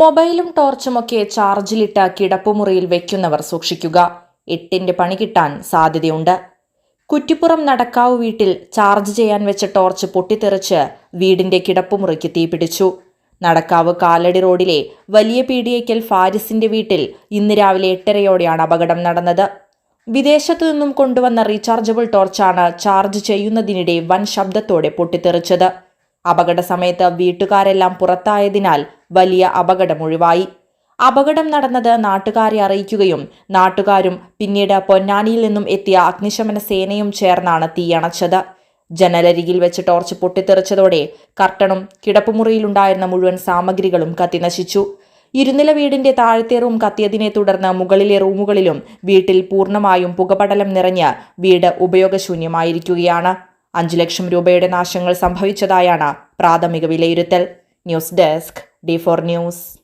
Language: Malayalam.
മൊബൈലും ടോർച്ചുമൊക്കെ ചാർജിലിട്ട കിടപ്പുമുറിയിൽ വെക്കുന്നവർ സൂക്ഷിക്കുക. എട്ടിന്റെ പണി കിട്ടാൻ സാധ്യതയുണ്ട്. കുറ്റിപ്പുറം നടക്കാവ് വീട്ടിൽ ചാർജ് ചെയ്യാൻ വെച്ച ടോർച്ച് പൊട്ടിത്തെറിച്ച് വീടിന്റെ കിടപ്പുമുറിക്ക് തീപിടിച്ചു നടക്കാവ് കാലടി റോഡിലെ വലിയ പീടിയേക്കൽ ഫാരിസിന്റെ വീട്ടിൽ ഇന്ന് രാവിലെ എട്ടരയോടെയാണ് അപകടം നടന്നത്. വിദേശത്തു നിന്നും കൊണ്ടുവന്ന റീചാർജബിൾ ടോർച്ചാണ് ചാർജ് ചെയ്യുന്നതിനിടെ വൻ ശബ്ദത്തോടെ പൊട്ടിത്തെറിച്ചത്. അപകട സമയത്ത് വീട്ടുകാരെല്ലാം പുറത്തായതിനാൽ വലിയ അപകടം ഒഴിവായി. അപകടം നടന്നത് നാട്ടുകാരെ അറിയിക്കുകയും നാട്ടുകാരും പിന്നീട് പൊന്നാനിയിൽ നിന്നും എത്തിയ അഗ്നിശമന സേനയും ചേർന്നാണ് തീയണച്ചത് ജനലരികിൽ വെച്ച് ടോർച്ച് പൊട്ടിത്തെറിച്ചതോടെ കർട്ടണും കിടപ്പുമുറിയിലുണ്ടായിരുന്ന മുഴുവൻ സാമഗ്രികളും കത്തിനശിച്ചു. ഇരുനില വീടിന്റെ താഴത്തെ റൂം കത്തിയതിനെ തുടർന്ന് മുകളിലെ റൂമുകളിലും വീട്ടിൽ പൂർണമായും പുകപടലം നിറഞ്ഞ് വീട് ഉപയോഗശൂന്യമായിരിക്കുകയാണ്. അഞ്ചു ലക്ഷം രൂപയുടെ നാശങ്ങൾ സംഭവിച്ചതായാണ് പ്രാഥമിക വിലയിരുത്തൽ. News desk D four news.